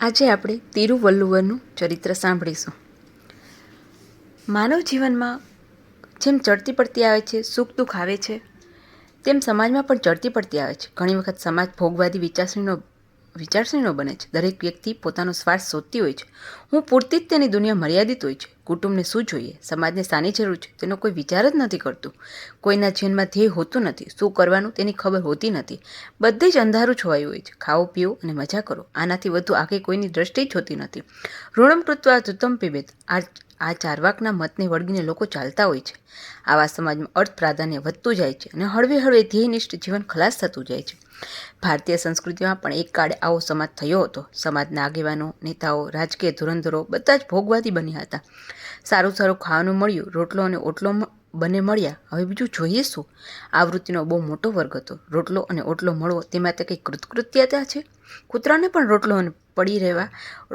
આજે આપણે તિરુવલ્લુવરનું ચરિત્ર સાંભળીશું. માનવ જીવનમાં જેમ ચડતી પડતી આવે છે, સુખ દુઃખ આવે છે, તેમ સમાજમાં પણ ચડતી પડતી આવે છે. ઘણી વખત સમાજ ભોગવાદી વિચારસરણીનો વિચારસરણીનો બને છે. દરેક વ્યક્તિ પોતાનો સ્વાર્થ શોધતી હોય છે. હું પૂરતી જ તેની દુનિયા મર્યાદિત હોય છે. કુટુંબને શું જોઈએ? સમાજને શાની જરૂર છે? તેનો કોઈ વિચાર જ નથી કરતું. કોઈના જીવનમાં ધ્યેય હોતું નથી. શું કરવાનું તેની ખબર હોતી નથી. બધે જ અંધારું છવાયું હોય છે. ખાઓ, પીઓ અને મજા કરો. આનાથી વધુ આગે કોઈની દ્રષ્ટિ જ હોતી નથી. ઋણમ કૃત્વા ધૃતમ પીબેત આ આ ચારવાકના મતને વળગીને લોકો ચાલતા હોય છે. આવા સમાજમાં અર્થ પ્રાધાન્ય વધતું જાય છે અને હળવે હળવે ધ્યેયનિષ્ઠ જીવન ખલાસ થતું જાય છે. ભારતીય સંસ્કૃતિમાં પણ એક કાળે આવો સમાજ થયો હતો. સમાજના આગેવાનો, નેતાઓ, રાજકીય ધુરંધરો બધા જ ભોગવાદી બન્યા હતા. સારું સારું ખાવાનું મળ્યું, રોટલો અને ઓટલો બંને મળ્યા. હવે બીજું જોઈએ શું? વૃત્તિનો બહુ મોટો વર્ગ હતો. રોટલો અને ઓટલો મળવો તેમાં તે કંઈ કૃતકૃત્યતા છે? કૂતરાને પણ રોટલો અને પડી રહેવા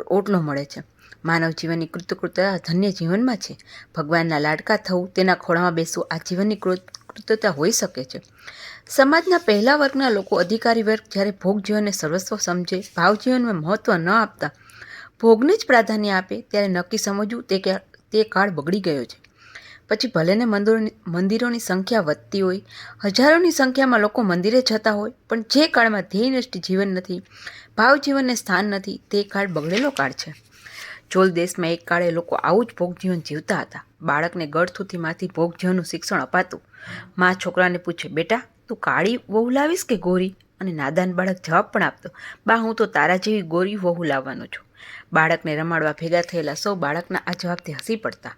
ઓટલો મળે છે. માનવ જીવનની કૃતકૃતતા ધન્ય જીવનમાં છે. ભગવાનના લાડકા થવું, તેના ખોળામાં બેસવું આ જીવનની કૃતકૃતતા હોઈ શકે છે. સમાજના પહેલા વર્ગના લોકો અધિકારી વર્ગ જ્યારે ભોગ જીવનને સર્વસ્વ સમજે, ભાવ જીવનમાં મહત્ત્વ ન આપતા ભોગને જ પ્રાધાન્ય આપે, ત્યારે નક્કી સમજવું તે તે કાળ બગડી ગયો છે. પછી ભલેને મંદિરોની સંખ્યા વધતી હોય, હજારોની સંખ્યામાં લોકો મંદિરે જતા હોય, પણ જે કાળમાં ધ્યેયનિષ્ઠ જીવન નથી, ભાવ જીવનને સ્થાન નથી, તે કાળ બગડેલો કાળ છે. ચોલ દેશમાં એક કાળે લોકો આવું જ ભોગ જીવન જીવતા હતા. બાળકને ગળથુથીમાંથી ભોગ જીવનનું શિક્ષણ અપાતું. મા છોકરાને પૂછે, બેટા, તું કાળી વહુ લાવીશ કે ગોરી? અને નાદાન બાળક જવાબ પણ આપતો, બા, હું તો તારા જેવી ગોરી વહુ લાવવાનો છું. બાળકને રમાડવા ભેગા થયેલા સૌ બાળકના આ જવાબથી હસી પડતા.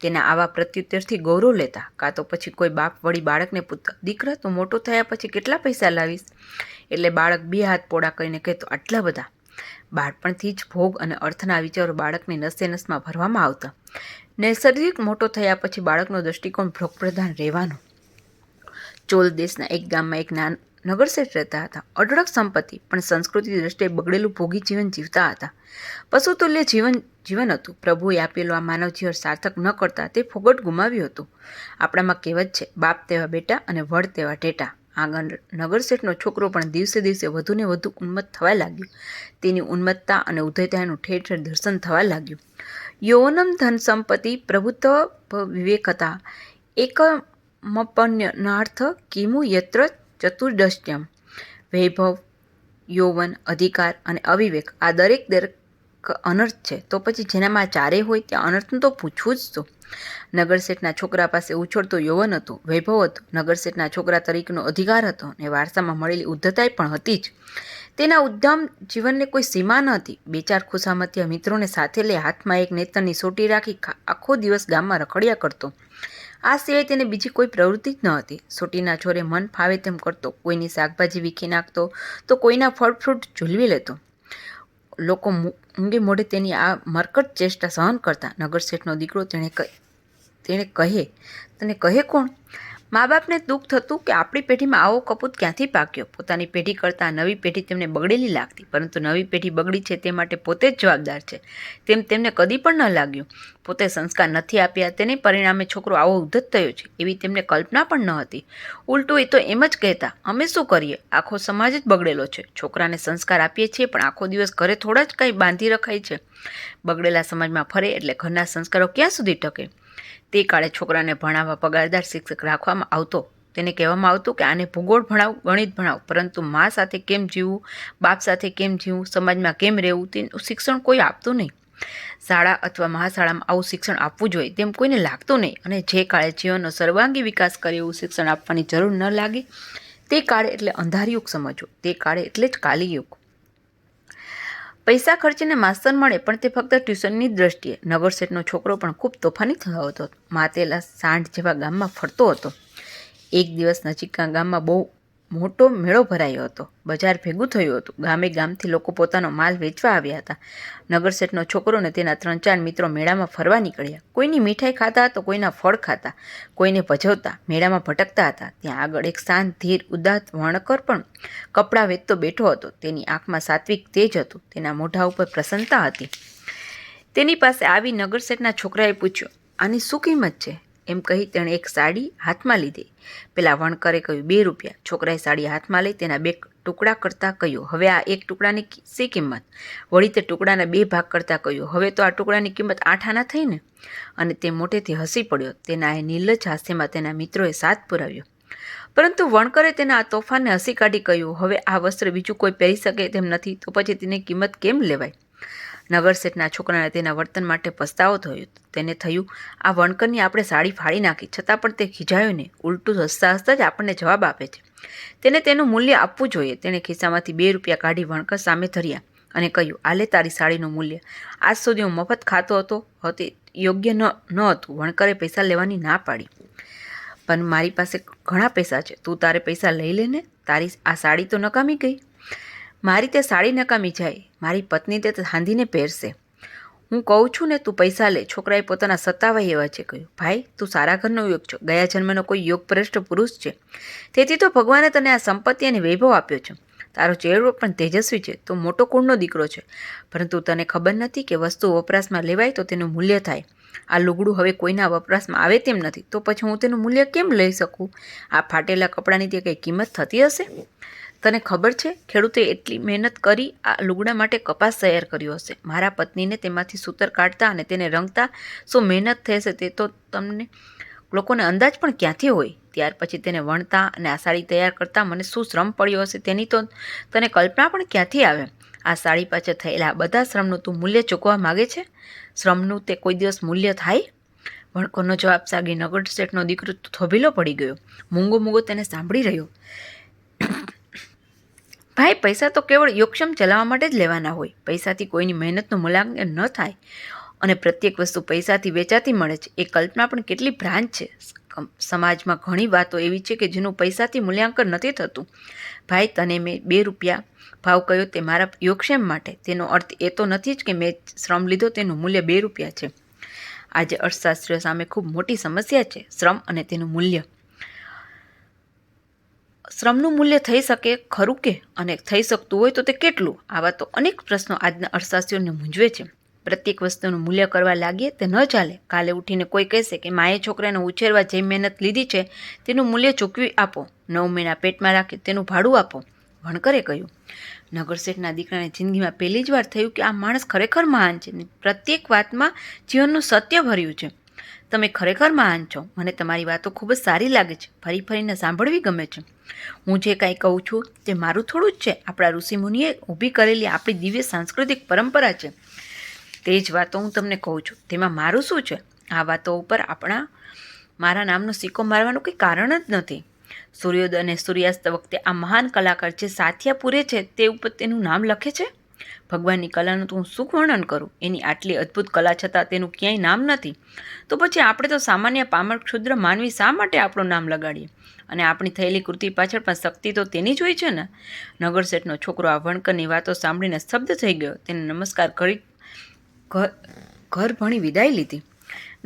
તેના આવા પ્રત્યુત્તરથી ગૌરવ લેતા. કાં તો પછી કોઈ બાપ વળી બાળકને પૂછતા, દીકરા, તો મોટો થયા પછી કેટલા પૈસા લાવીશ? એટલે બાળક બે હાથ પોડા કરીને કહેતો, આટલા બધા. બાળપણથી જ ભોગ અને અર્થના વિચારો બાળકની નસે નસમાં ભરવામાં આવતા. નૈસર્ગિક મોટો થયા પછી બાળકનો દૃષ્ટિકોણ ભોગપ્રધાન રહેવાનો. ચોલ દેશના એક ગામમાં એક નાન, નગરશેઠ રહેતા હતા. અઢળક સંપત્તિ, પણ સંસ્કૃતિ દ્રષ્ટિએ બગડેલું ભોગી જીવન જીવતા હતા. પશુતુલ્ય જીવન જીવન હતું. પ્રભુએ આપેલું આ માનવ જીવન સાર્થક ન કરતા તે ફોગટ ગુમાવ્યું હતું. આપણામાં કહેવત છે, બાપ તેવા બેટા અને વડ તેવા ટેટા. આગળ નગરશેઠનો છોકરો પણ દિવસે દિવસે વધુને વધુ ઉન્મત્ત થવા લાગ્યો. તેની ઉન્મત્તતા અને ઉદયતાનું ઠેર ઠેર દર્શન થવા લાગ્યું. યૌવનમ ધન સંપત્તિ પ્રભુત્વ વિવેકતા એકમપન્યનાર્થ કિમુ યત્ર ચતુર્દશ્યમ. વૈભવ, યૌવન, અધિકાર અને અવિવેક આ દરેક દરેક અનર્થ છે. તો પછી જેનામાં ચારે હોય ત્યાં અનર્થનું તો પૂછવું જ તો. નગરશેઠના છોકરા પાસે ઉછળતો યૌવન હતું, વૈભવ હતું. નગરશેઠના છોકરા તરીકેનો અધિકાર હતો અને વારસામાં મળેલી ઉદ્ધતાઈ પણ હતી જ. તેના ઉદ્ધમ જીવનને કોઈ સીમા ન હતી. બે ચાર ખુશામતીયા મિત્રોને સાથે લઈ હાથમાં એક નેતરની સોટી રાખી આખો દિવસ ગામમાં રખડ્યા કરતો. આ સિવાય તેને બીજી કોઈ પ્રવૃત્તિ જ ન હતી. સોટીના છોરે મન ફાવે તેમ કરતો. કોઈની શાકભાજી વીખી નાખતો તો કોઈના ફળ ફ્રૂટ ઝૂલવી લેતો. લોકો ઊંડે મોઢે તેની આ મરકટ ચેષ્ટા સહન કરતા. નગરશેઠનો દીકરો તેણે તેણે કહે, તને કહે કોણ? મા બાપને દુઃખ થતું કે આપણી પેઢીમાં આવો કપૂત ક્યાંથી પાક્યો? પોતાની પેઢી કરતાં નવી પેઢી તેમને બગડેલી લાગતી, પરંતુ નવી પેઢી બગડી છે તે માટે પોતે જ જવાબદાર છે. તેમ તેમને કદી પણ ન લાગ્યું. પોતે સંસ્કાર નથી આપ્યા, તેને પરિણામે છોકરો આવો ઉદ્ધત થયો છે, એવી તેમને કલ્પના પણ ન હતી. ઉલટું એ તો એમ જ કહેતા, અમે શું કરીએ? આખો સમાજ જ બગડેલો છે. છોકરાને સંસ્કાર આપીએ છીએ, પણ આખો દિવસ ઘરે થોડા જ કંઈ બાંધી રખાય છે. બગડેલા સમાજમાં ફરે એટલે ઘરના સંસ્કારો ક્યાં સુધી ટકે? તે કાળે છોકરાને ભણાવવા પગારદાર શિક્ષક રાખવામાં આવતો. તેને કહેવામાં આવતું કે આને ભૂગોળ ભણાવ, ગણિત ભણાવ, પરંતુ મા સાથે કેમ જીવવું, બાપ સાથે કેમ જીવવું, સમાજમાં કેમ રહેવું, તેનું શિક્ષણ કોઈ આપતું નહીં. શાળા અથવા મહાશાળામાં આવું શિક્ષણ આપવું જોઈએ, તેમ કોઈને લાગતું નહીં. અને જે કાળે જીવનનો સર્વાંગી વિકાસ કરે એવું શિક્ષણ આપવાની જરૂર ન લાગે, તે કાળે એટલે અંધારયુગ સમજવો, તે કાળે એટલે જ કાલીયુગ. પૈસા ખર્ચીને માસ્તર મળે, પણ તે ફક્ત ટ્યુશનની દ્રષ્ટિએ. નગરશેઠનો છોકરો પણ ખૂબ તોફાની થયો હતો. માતેલા સાંઢ જેવા ગામમાં ફરતો હતો. એક દિવસ નજીકના ગામમાં બહુ મોટો મેળો ભરાયો હતો. બજાર ભેગું થયું હતું. ગામે ગામથી લોકો પોતાનો માલ વેચવા આવ્યા હતા. નગરસેઠનો છોકરો ને તેના ત્રણ ચાર મિત્રો મેળામાં ફરવા નીકળ્યા. કોઈની મીઠાઈ ખાતા તો કોઈના ફળ ખાતા. કોઈને ભજવતા, મેળામાં ભટકતા હતા. ત્યાં આગળ એક શાંત ધીર, ઉદાત વણકર પણ કપડાં વેચતો બેઠો હતો. તેની આંખમાં સાત્વિક તેજ હતું. તેના મોઢા ઉપર પ્રસન્નતા હતી. તેની પાસે આવી નગરસેઠના છોકરાએ પૂછ્યું, આની શું કિંમત છે? એમ કહી તેણે એક સાડી હાથમાં લીધી. પેલા વણકરે કહ્યું, બે રૂપિયા. છોકરાએ સાડી હાથમાં લઈ તેના બે ટુકડા કરતાં કહ્યું, હવે આ એક ટુકડાની શી કિંમત? વળી તે ટુકડાના બે ભાગ કરતાં કહ્યું, હવે તો આ ટુકડાની કિંમત આઠ આના થઈ ને? અને તે મોટેથી હસી પડ્યો. તેના એ નિર્લજ હાસ્યમાં તેના મિત્રોએ સાથ પુરાવ્યો. પરંતુ વણકરે તેના આ તોફાનને હસી કાઢી કહ્યું, હવે આ વસ્ત્ર બીજું કોઈ પહેરી શકે તેમ નથી, તો પછી તેની કિંમત કેમ લેવાય? નગરસેઠના છોકરાને તેના વર્તન માટે પસ્તાવો થયો તેને થયું, આ વણકરની આપણે સાડી ફાડી નાખી, છતાં પણ તે ખીજાયો નહીં ઉલટું હસતા હસતા જ આપણને જવાબ આપે છે. તેને તેનું મૂલ્ય આપવું જોઈએ. તેણે ખિસ્સામાંથી બે રૂપિયા કાઢી વણકર સામે ધર્યા અને કહ્યું, આલે તારી સાડીનું મૂલ્ય. આજ સુધી હું મફત ખાતો હતો, હતી યોગ્ય ન ન હતું. વણકરે પૈસા લેવાની ના પાડી. પણ મારી પાસે ઘણા પૈસા છે. તું તારે પૈસા લઈ લે ને. તારી આ સાડી તો નકામી ગઈ. મારી તે સાડી નકામી જાય, મારી પત્ની તે હાંધીને પહેરશે. હું કહું છું ને, તું પૈસા લે. છોકરાએ પોતાના સત્તાવાય એવા છે કહ્યું. ભાઈ, તું સારા ઘરનો યોગ છો. ગયા જન્મનો કોઈ યોગભ્રષ્ટ પુરુષ છે. તેથી તો ભગવાને તને આ સંપત્તિ અને વૈભવ આપ્યો છે. તારો ચહેરો પણ તેજસ્વી છે. તું મોટો કુળનો દીકરો છે. પરંતુ તને ખબર નથી કે વસ્તુ વપરાશમાં લેવાય તો તેનું મૂલ્ય થાય. આ લુગડું હવે કોઈના વપરાશમાં આવે તેમ નથી. તો પછી હું તેનું મૂલ્ય કેમ લઈ શકું? આ ફાટેલા કપડાની તે કંઈ કિંમત થતી હશે? તને ખબર છે? ખેડૂતે એટલી મહેનત કરી આ લુગડા માટે કપાસ તૈયાર કર્યો હશે. મારા પત્નીને તેમાંથી સૂતર કાઢતા અને તેને રંગતા શું મહેનત થશે તે તો તમને લોકોને અંદાજ પણ ક્યાંથી હોય? ત્યાર પછી તેને વણતા અને આ સાડી તૈયાર કરતા મને શું શ્રમ પડ્યો હશે તેની તો તને કલ્પના પણ ક્યાંથી આવે? આ સાડી પાછળ થયેલા બધા શ્રમનું તું મૂલ્ય ચૂકવા માગે છે? શ્રમનું તે કોઈ દિવસ મૂલ્ય થાય? વણકોનો જવાબ સાગી નગર શેઠનો દીકરો થોભીલો પડી ગયો. મૂંગો મૂંગો તેને સાંભળી રહ્યો. ભાઈ, પૈસા તો કેવળ યોગક્ષમ ચલાવવા માટે જ લેવાના હોય. પૈસાથી કોઈની મહેનતનું મૂલ્યાંકન ન થાય. અને પ્રત્યેક વસ્તુ પૈસાથી વેચાતી મળે છે. એ કલ્પના પણ કેટલી ભ્રાંત છે. સમાજમાં ઘણી વાતો એવી છે કે જેનું પૈસાથી મૂલ્યાંકન નથી થતું. ભાઈ, તને મેં બે રૂપિયા ભાવ કહ્યો તે મારા યોગક્ષેમ માટે. તેનો અર્થ એ તો નથી જ કે મેં શ્રમ લીધો તેનું મૂલ્ય બે રૂપિયા છે. આજે અર્થશાસ્ત્રીઓ સામે ખૂબ મોટી સમસ્યા છે. શ્રમ અને તેનું મૂલ્ય. શ્રમનું મૂલ્ય થઈ શકે ખરું કે? અને થઈ શકતું હોય તો તે કેટલું? આવા તો અનેક પ્રશ્નો આજના અર્થશાસ્ત્રીઓને મૂંઝવે છે. પ્રત્યેક વસ્તુનું મૂલ્ય કરવા લાગીએ તે ન ચાલે. કાલે ઉઠીને કોઈ કહેશે કે, માએ છોકરાને ઉછેરવા જે મહેનત લીધી છે, તેનું મૂલ્ય ચૂકવી આપો. નવ મહિના પેટમાં રાખી તેનું ભાડું આપો. વણકરે કહ્યું. નગરશેઠના દીકરાને જિંદગીમાં પહેલી જ વાર થયું કે આ માણસ ખરેખર મહાન છે પ્રત્યેક વાતમાં જીવનનું સત્ય ભર્યું છે. તમે ખરેખર મહાન છો. મને તમારી વાતો ખૂબ જ સારી લાગે છે. ફરી ફરીને સાંભળવી ગમે છે. હું જે કાંઈ કહું છું તે મારું થોડું જ છે. આપણા ઋષિમુનિએ ઊભી કરેલી આપણી દિવ્ય સાંસ્કૃતિક પરંપરા છે. તે જ વાતો હું તમને કહું છું. તેમાં મારું શું છે? આ વાતો ઉપર આપણા મારા નામનો સિક્કો મારવાનું કંઈ કારણ જ નથી. સૂર્યોદય અને સૂર્યાસ્ત વખતે આ મહાન કલાકાર જે સાથિયા પૂરે છે તે ઉપર તેનું નામ લખે છે? ભગવાનની કલાનું તો હું શું વર્ણન કરું. એની આટલી અદ્ભુત કલા છતાં તેનું ક્યાંય નામ નથી. તો પછી આપણે તો સામાન્ય પામર ક્ષુદ્ર માનવી શા માટે આપણું નામ લગાડીએ? અને આપણી થયેલી કૃતિ પાછળ પણ શક્તિ તો તેની જ હોય છે ને? નગરસેઠનો છોકરો આ વણકરની વાતો સાંભળીને શબ્દ થઈ ગયો. તેને નમસ્કાર કરી ઘર ભણી વિદાય લીધી.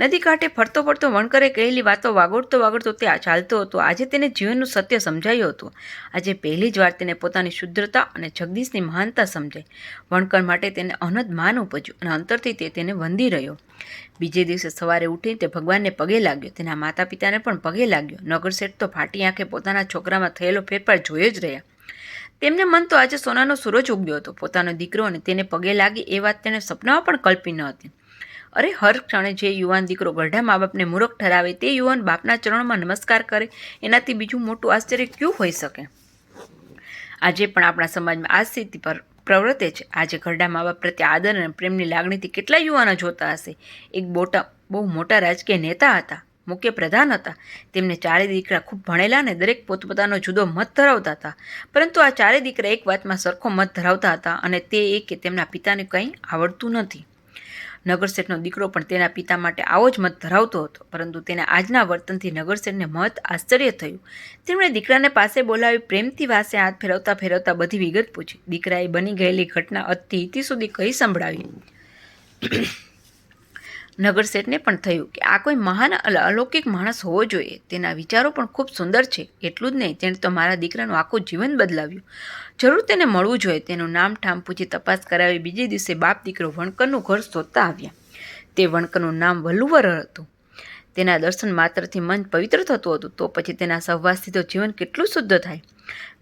નદી કાંઠે ફરતો ફરતો વણકરે કહેલી વાતો વાગોડતો વાગોડતો તે ચાલતો હતો. આજે તેને જીવનનું સત્ય સમજાયું હતું. આજે પહેલી જ વાર તેને પોતાની શુદ્ધતા અને જગદીશની મહાનતા સમજાઈ. વણકર માટે તેને અનદ માન ઉપજ્યું અને અંતરથી તે તેને વંદી રહ્યો. બીજે દિવસે સવારે ઉઠીને તે ભગવાનને પગે લાગ્યો. તેના માતા પિતાને પણ પગે લાગ્યો. નગરશેઠ તો ફાટી આંખે પોતાના છોકરામાં થયેલો ફેરફાર જોયો જ રહ્યા. તેમને મન તો આજે સોનાનો સૂરજ ઉગ્યો હતો. પોતાનો દીકરો અને તેને પગે લાગી એ વાત તેણે સપનામાં પણ કલ્પી ન હતી. અરે, હર ક્ષણે જે યુવાન દીકરો ગઢા મા બાપને મૂર્ખ ઠરાવે તે યુવાન બાપના ચરણમાં નમસ્કાર કરે, એનાથી બીજું મોટું આશ્ચર્ય ક્યું હોઈ શકે? આજે પણ આપણા સમાજમાં આ સ્થિતિ પર પ્રવર્તે છે. આજે ઘરડા મા બાપ પ્રત્યે આદર અને પ્રેમની લાગણીથી કેટલા યુવાનો જોતા હશે? એક બોટા, બહુ મોટા રાજકીય નેતા હતા, મુખ્ય પ્રધાન હતા. તેમને ચારે દીકરા ખૂબ ભણેલા અને દરેક પોતપોતાનો જુદો મત ધરાવતા હતા. પરંતુ આ ચારે દીકરા એક વાતમાં સરખો મત ધરાવતા હતા અને તે એ કે તેમના પિતાને કંઈ આવડતું નથી. નગરસેઠનો દીકરો પણ તેના પિતા માટે આવો જ મત ધરાવતો હતો, પરંતુ તેના આજના વર્તનથી નગરસેઠને મત આશ્ચર્ય થયું. તેમણે દીકરાને પાસે બોલાવી પ્રેમથી વાસે હાથ ફેરવતા ફેરવતા બધી વિગત પૂછી. દીકરાએ બની ગયેલી ઘટના અતિ ઇતિ સુધી કહી સંભળાવી? નગરસેઠને પણ થયું કે આ કોઈ મહાન અલ- અલૌકિક માણસ હોવો જોઈએ. તેના વિચારો પણ ખૂબ સુંદર છે. એટલું જ નહીં, તેણે તો મારા દીકરાનું આખું જીવન બદલાવ્યું. જરૂર તેને મળવું જોઈએ. તેનું નામ ઠામ પૂછી તપાસ કરાવી બીજે દિવસે બાપ દીકરો વણકરનું ઘર શોધતા આવ્યા. તે વણકરનું નામ વલ્લુવર હતું. તેના દર્શન માત્રથી મન પવિત્ર થતું હતું. તો પછી તેના સહવાસથી તો જીવન કેટલું શુદ્ધ થાય.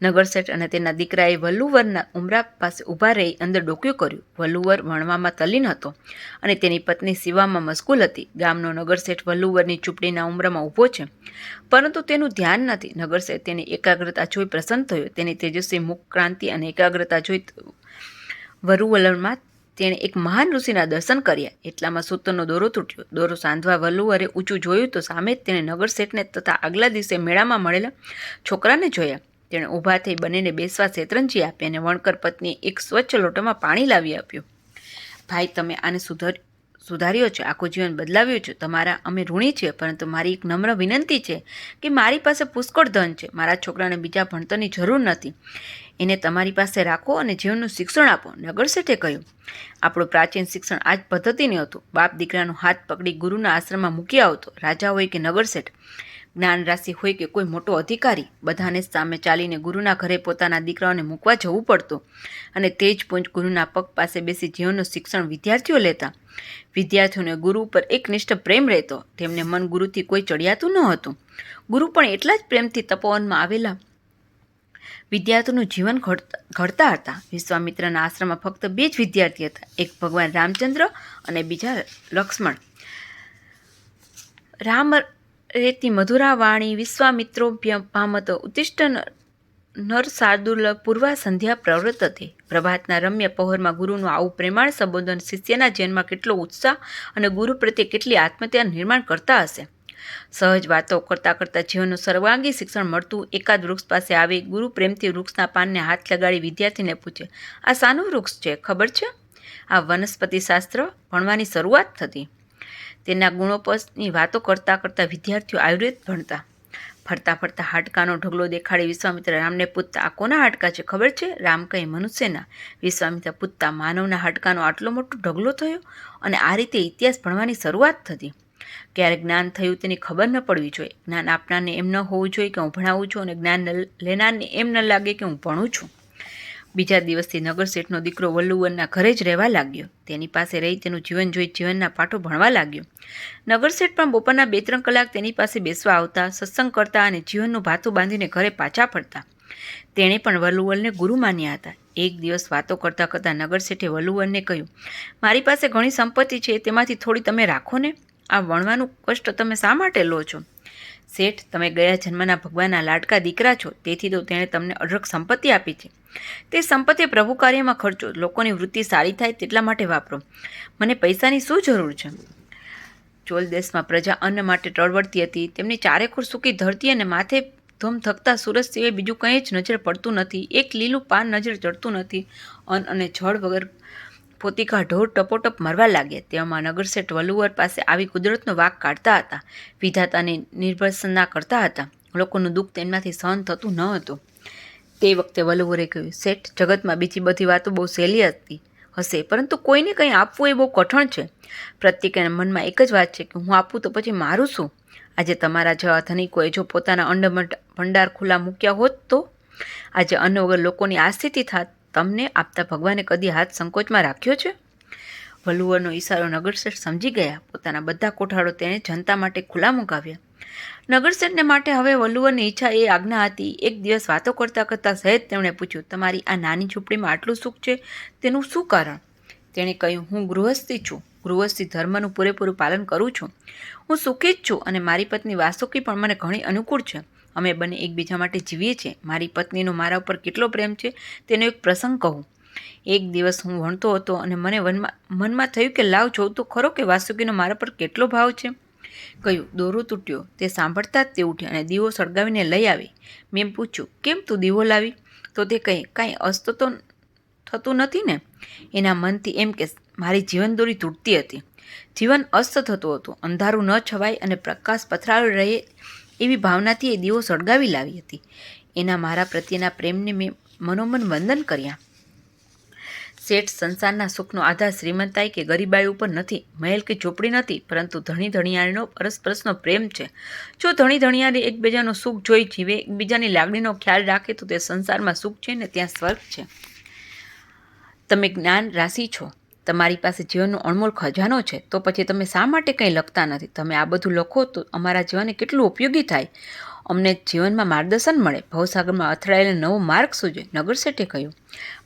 નગરસેઠ અને તેના દીકરાએ વલ્લુવરના ઉમરા પાસે ઊભા રહી અંદર ડોક્યું કર્યું. વલ્લુવર વણવામાં તલીન હતો અને તેની પત્ની સીવામાં મશગુલ હતી. ગામનો નગરસેઠ વલ્લુવરની ચૂંટણીના ઉમરામાં ઊભો છે. પરંતુ તેનું ધ્યાન નથી. નગરસેઠ તેની એકાગ્રતા જોઈ પ્રસન્ન થયો. તેની તેજસ્વી મુખ ક્રાંતિ અને એકાગ્રતા જોઈ વરુવલરમાં તેણે એક મહાન ઋષિના દર્શન કર્યા. એટલામાં સૂતરનો દોરો તૂટ્યો. દોરો સાંધવા વલ્લુવરે ઊંચું જોયું તો સામે જ તેણે નગરસેઠને તથા આગલા દિવસે મેળામાં મળેલા છોકરાને જોયા. તેણે ઊભા થઈ બંનેને બેસવા શેતરંજી આપી અને વણકર પત્નીએ એક સ્વચ્છ લોટોમાં પાણી લાવી આપ્યું. ભાઈ, તમે આને સુધર, સુધાર્યો છે, આખું જીવન બદલાવ્યું છે. તમારા, અમે ઋણી છીએ, પરંતુ મારી એક નમ્ર વિનંતી છે કે મારી પાસે પુષ્કળ ધન છે. મારા છોકરાને બીજા ભણતરની જરૂર નથી. એને તમારી પાસે રાખો અને જીવનનું શિક્ષણ આપો નગરસેઠે કહ્યું. આપણું પ્રાચીન શિક્ષણ આ જ પદ્ધતિનું હતું. બાપ દીકરાનો હાથ પકડી ગુરુના આશ્રમમાં મૂકી આવતો. રાજા હોય કે નગરસેઠ જ્ઞાન રાશિ હોય કે કોઈ મોટો અધિકારી, બધાને સામે ચાલીને ગુરુના ઘરે પોતાના દીકરાઓને મૂકવા જવું પડતું અને તે જ પૂંજ ગુરુના પગ પાસે બેસી જીવનનું શિક્ષણ વિદ્યાર્થીઓ લેતા. વિદ્યાર્થીઓને ગુરુ ઉપર એકનિષ્ઠ પ્રેમ રહેતો. તેમને મન ગુરુથી કોઈ ચડિયાતું ન હતું. ગુરુ પણ એટલા જ પ્રેમથી તપોવનમાં આવેલા. વિદ્યાર્થીઓનું જીવન ઘડતા હતા. વિશ્વામિત્રના આશ્રમમાં ફક્ત બે જ વિદ્યાર્થી હતા. એક ભગવાન રામચંદ્ર અને બીજા લક્ષ્મણ. રામ રેતી મધુરા વાણી વિશ્વામિત્રોભ્ય ભામતો ઉત્તિષ્ઠ નર શાર્દુલ પૂર્વા સંધ્યા પ્રવૃત્ત હતી. પ્રભાતના રમ્ય પહોરમાં ગુરુનું આવું પ્રેમાળ સંબોધન શિષ્યના જીવનમાં કેટલો ઉત્સાહ અને ગુરુ પ્રત્યે કેટલી આત્મત્યા નિર્માણ કરતા હશે? સહજ વાતો કરતાં કરતાં જીવનનું સર્વાંગી શિક્ષણ મળતું એકાદ વૃક્ષ પાસે આવી ગુરુ પ્રેમથી વૃક્ષના પાનને હાથ લગાડી વિદ્યાર્થીને પૂછે, આ સાનું વૃક્ષ છે ખબર છે? આ વનસ્પતિ શાસ્ત્ર ભણવાની શરૂઆત થતી. તેના ગુણોપસની વાતો કરતાં કરતાં વિદ્યાર્થીઓ આયુર્વેદ ભણતા. ફરતા ફરતા હાડકાનો ઢગલો દેખાડી વિશ્વામિત્ર રામને પૂછતા, આ કોના હાડકા છે? ખબર છે રામ કહે, મનુષ્યના. વિશ્વામિત્ર પૂછતા, માનવના હાડકાનો આટલો મોટો ઢગલો થયો? અને આ રીતે ઇતિહાસ ભણવાની શરૂઆત થતી? ક્યારે જ્ઞાન થયું તેની ખબર ન પડવી જોઈએ. જ્ઞાન આપનારને એમ ન હોવું જોઈએ કે હું ભણાવું છું અને જ્ઞાન લેનારને એમ ન લાગે કે હું ભણું છું. બીજા દિવસથી નગરશેઠનો દીકરો વલ્લુવરના ઘરે જ રહેવા લાગ્યો. તેની પાસે રહી તેનું જીવન જોઈ જીવનના પાઠો ભણવા લાગ્યો. નગરશેઠ પણ બપોરના બે ત્રણ કલાક તેની પાસે બેસવા આવતા, સત્સંગ કરતા અને જીવનનું ભાતું બાંધીને ઘરે પાછા ફરતા. તેણે પણ વલ્લુવલને ગુરુ માન્યા હતા. એક દિવસ વાતો કરતાં કરતાં નગરશેઠે વલ્લુવલને કહ્યું, મારી પાસે ઘણી સંપત્તિ છે, તેમાંથી થોડી તમે રાખો ને. આ વણવાનું કષ્ટ તમે શા માટે લો છો? શેઠ, તમે ગયા જન્મના ભગવાનના લાડકા દીકરા છો, તેથી તો તેણે તમને અઢળક સંપત્તિ આપી છે. તે સંપત્તિ પ્રભુ કાર્યમાં ખર્ચો, લોકોની વૃત્તિ સારી થાય તેટલા માટે વાપરો. મને પૈસાની શું જરૂર છે? ચોલ દેશમાં પ્રજા અન્ન માટે ટળવળતી હતી. તેમની ચારેખોર સૂકી ધરતી અને માથે ધમ થકતા સુરત સિવાય બીજું કંઈ જ નજર પડતું નથી. એક લીલું પાન નજર ચડતું નથી. અન્ન અને જળ વગર પોતિકા ઢોર ટપોટપ મરવા લાગ્યા. તેવામાં નગરસેઠ વલુવર પાસે આવી કુદરતનો વાક કાઢતા હતા. વિધાતાને નિર્ભસના કરતા હતા. લોકોનું દુઃખ તેમનાથી સહન થતું ન હતું. તે વખતે વલુવરે કહ્યું, શેઠ, જગતમાં બીજી બધી વાતો બહુ સહેલી હતી, હશે, પરંતુ કોઈને કંઈ આપવું એ બહુ કઠણ છે. પ્રત્યેકના મનમાં એક જ વાત છે કે હું આપું તો પછી મારું શું? આજે તમારા જેવા ધનિકોએ જો પોતાના અંડ ભંડાર ખુલ્લા મૂક્યા હોત તો? આજે અન્ન વગર લોકોની આ સ્થિતિ થાત તમને આપતા ભગવાને કદી હાથ સંકોચમાં રાખ્યો છે? વલ્લુવરનો ઈશારો નગરશેઠ સમજી ગયા. પોતાના બધા કોઠાડો તેણે જનતા માટે ખુલ્લા મુકાવ્યા. નગરશેઠને માટે હવે વલ્લુવરની ઈચ્છા એ આજ્ઞા હતી. એક દિવસ વાતો કરતાં કરતાં સહેજ તેમણે પૂછ્યું, તમારી આ નાની ઝૂંપડીમાં આટલું સુખ છે? તેનું શું કારણ? તેણે કહ્યું, હું ગૃહસ્થી છું. ગૃહસ્થી ધર્મનું પૂરેપૂરું પાલન કરું છું. હું સુખી જ છું અને મારી પત્ની વાસુકી પણ મને ઘણી અનુકૂળ છે. અમે બંને એકબીજા માટે જીવીએ છીએ. મારી પત્નીનો મારા ઉપર કેટલો પ્રેમ છે તેનો એક પ્રસંગ કહું. એક દિવસ હું વણતો હતો અને મને વનમાં, મનમાં થયું કે લાવ જોઉં તો ખરો કે વાસુકીનો મારા પર કેટલો ભાવ છે? કહ્યું, દોરો તૂટ્યો. તે સાંભળતા જ તે ઉઠી અને દીવો સળગાવીને લઈ આવી. મેં પૂછ્યું, કેમ તું દીવો લાવી? તો તે કહે, કાંઈ અસ્ત તો થતું નથી ને? એના મનથી એમ કે, મારી જીવનદોરી તૂટતી હતી. જીવન અસ્ત થતું હતું. અંધારું ન છવાય અને પ્રકાશ પથરાળો રહે એવી ભાવનાથી એ દીવો સળગાવી લાવી હતી. એના મારા પ્રત્યેના પ્રેમને મેં મનોમન વંદન કર્યા. શેઠ સંસારના સુખનો આધાર શ્રીમંતાઈ કે ગરીબાઈ ઉપર નથી, મહેલ કે ઝૂંપડી નથી, પરંતુ ધણી ધણિયાળીનો પરસ્પરસનો પ્રેમ છે. જો ધણી ધણિયાળી એકબીજાનું સુખ જોઈ જીવે, એકબીજાની લાગણીનો ખ્યાલ રાખે, તો તે સંસારમાં સુખ છે ને ત્યાં સ્વર્ગ છે. તમે જ્ઞાન રાશિ છો. તમારી પાસે જીવનનો અણમોલ ખજાનો છે, તો પછી તમે શા માટે કંઈ લખતા નથી? તમે આ બધું લખો તો અમારા જીવનને કેટલું ઉપયોગી થાય? અમને જીવનમાં માર્ગદર્શન મળે. ભવસાગરમાં અથડાયેલો નવો માર્ગ સૂજે, નગર શેઠે કહ્યું.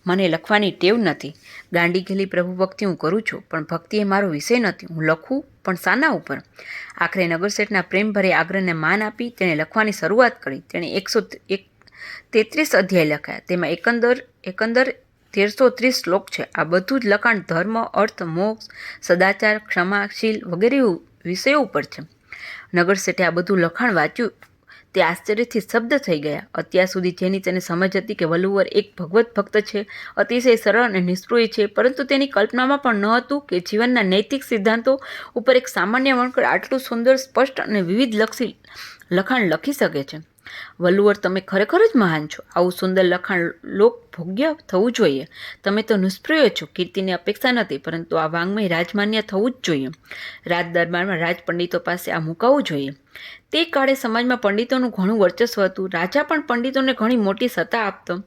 મને લખવાની ટેવ નથી. ગાંડી ગયેલી પ્રભુ ભક્તિ હું કરું છું, પણ ભક્તિ એ મારો વિષય નથી. હું લખું, પણ સાના ઉપર. આખરે નગરશેઠના પ્રેમભરે આગ્રહને માન આપી તેણે લખવાની શરૂઆત કરી. તેણે એકસો એક તેત્રીસ અધ્યાય લખાયા. તેમાં એકંદર એકંદર તેરસો ત્રીસ શ્લોક છે. આ બધું જ લખાણ ધર્મ, અર્થ, મોક્ષ, સદાચાર, ક્ષમાશીલ વગેરે વિષયો ઉપર છે. નગર શેઠે આ બધું લખાણ વાંચ્યું, તે આશ્ચર્યથી શબ્દ થઈ ગયા. અત્યાર સુધી જેની તેને સમજ હતી કે વલુવર એક ભગવત ભક્ત છે, અતિશય સરળ અને નિષ્પૃય છે, પરંતુ તેની કલ્પનામાં પણ ન હતું કે જીવનના નૈતિક સિદ્ધાંતો ઉપર એક સામાન્ય વણકર આટલું સુંદર, સ્પષ્ટ અને વિવિધ લક્ષી લખાણ લખી શકે છે. વલ્લુવર તમે ખરેખર જ મહાન છો. આવું સુંદર લખાણ લોક ભોગ્ય થવું જોઈએ. તમે તો નિષ્પ્રિય છો. કીર્તિની અપેક્ષા નથી, પરંતુ આ વાંગમય રાજમાન્ય થવું જ જોઈએ. રાજ દરબારમાં રાજ પંડિતો પાસે આ મુકાવવું જોઈએ. તે કાળે સમાજમાં પંડિતોનું ઘણું વર્ચસ્વ હતું. રાજા પણ પંડિતોને ઘણી મોટી સત્તા આપતો.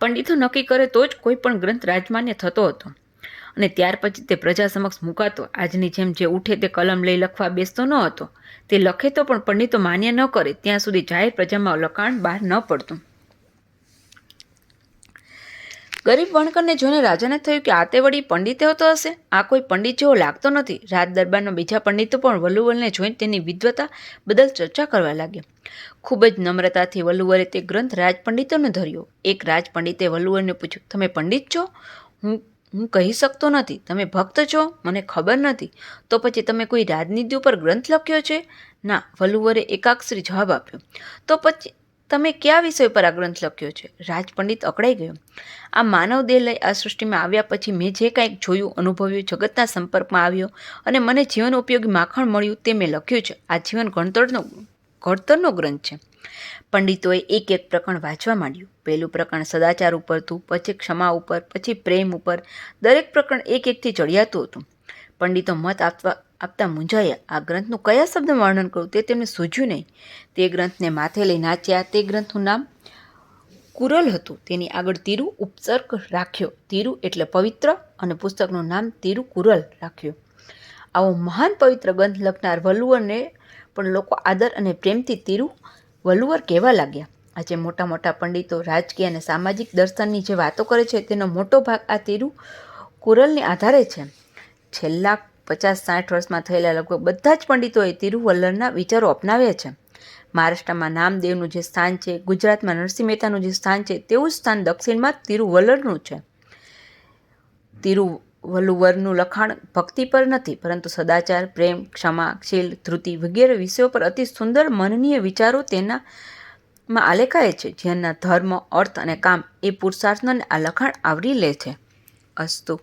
પંડિતો નક્કી કરે તો જ કોઈ પણ ગ્રંથ રાજમાન્ય થતો હતો. અને ત્યાર પછી તે પ્રજા સમક્ષ મુકાતો. આજની જેમ જે ઉઠે તે કલમ લઈ લખવા બેસતો ન હતો. તે લખે તો પણ પંડિતો માન્ય ન કરે, ત્યાં સુધી જાહેર પ્રજામાં લખાણ બહાર ન પડતું. ગરીબ વણકરને જોઈને રાજાને થયું કે આ તે વળી પંડિત હોતો હશે? આ કોઈ પંડિત જેવો લાગતો નથી. રાજ દરબારના બીજા પંડિતો પણ વલ્લુવલને જોઈને તેની વિદ્વતા બદલ ચર્ચા કરવા લાગ્યા. ખૂબ જ નમ્રતાથી વલ્લુવરે તે ગ્રંથ રાજપંડિતોને ધર્યો. એક રાજપંડિતે વલ્લુવરને પૂછ્યું, તમે પંડિત છો? હું હું કહી શકતો નથી. તમે ભક્ત છો? મને ખબર નથી. તો પછી તમે કોઈ રાજનીતિ ઉપર ગ્રંથ લખ્યો છે? ના વલ્લુવરે એકાક્ષરી જવાબ આપ્યો. તો પછી તમે કયા વિષય પર આ ગ્રંથ લખ્યો છે? રાજપંડિત અકળાઈ ગયો. આ માનવ દેહ લઈ આ સૃષ્ટિમાં આવ્યા પછી મેં જે કાંઈક જોયું, અનુભવ્યું, જગતના સંપર્કમાં આવ્યો અને મને જીવન ઉપયોગી માખણ મળ્યું તે મેં લખ્યું છે. આ જીવન ગણતરનો ઘડતરનો ગ્રંથ છે. પંડિતોએ એક એક પ્રકરણ વાંચવા માંડ્યું. પહેલું પ્રકરણ સદાચાર ઉપર હતું, પછી ક્ષમા ઉપર, પછી પ્રેમ ઉપર. દરેક પ્રકરણ એક એકથી ચડિયાતું હતું. પંડિતો મત આપવા, આપતા મૂંઝાયા. આ ગ્રંથનું કયા શબ્દ વર્ણન કરું તે તેમને સૂઝ્યું નહીં. તે ગ્રંથને માથે લઈ નાચ્યા. તે ગ્રંથનું નામ કુરલ હતું. તેની આગળ તીરુ ઉપસર્ગ રાખ્યો. તીરુ એટલે પવિત્ર અને પુસ્તકનું નામ તીરુ કુરલ રાખ્યું. આવો મહાન પવિત્ર ગ્રંથ લખનાર વલ્લુવરને પણ લોકો આદર અને પ્રેમથી તિરુ વલુવર કહેવા લાગ્યા. આજે મોટા મોટા પંડિતો રાજકીય અને સામાજિક દર્શનની જે વાતો કરે છે તેનો મોટો ભાગ આ તિરુ કુરલને આધારે છે. છેલ્લા પચાસ સાઠ વર્ષમાં થયેલા લગભગ બધા જ પંડિતોએ તિરુવલ્લરના વિચારો અપનાવ્યા છે. મહારાષ્ટ્રમાં નામદેવનું જે સ્થાન છે, ગુજરાતમાં નરસિંહ મહેતાનું જે સ્થાન છે, તેવું સ્થાન દક્ષિણમાં તિરુવલ્લરનું છે. તિરુવલ્લુવરનું લખાણ ભક્તિ પર નથી, પરંતુ સદાચાર, પ્રેમ, ક્ષમા શીલ ધૃતિ વગેરે વિષયો પર અતિ સુંદર મનનીય વિચારો તેના માં આલેખાય છે. જેના ધર્મ, અર્થ અને કામ એ પુરુષાર્થને આ લખાણ આવરી લે છે. અસ્તુ.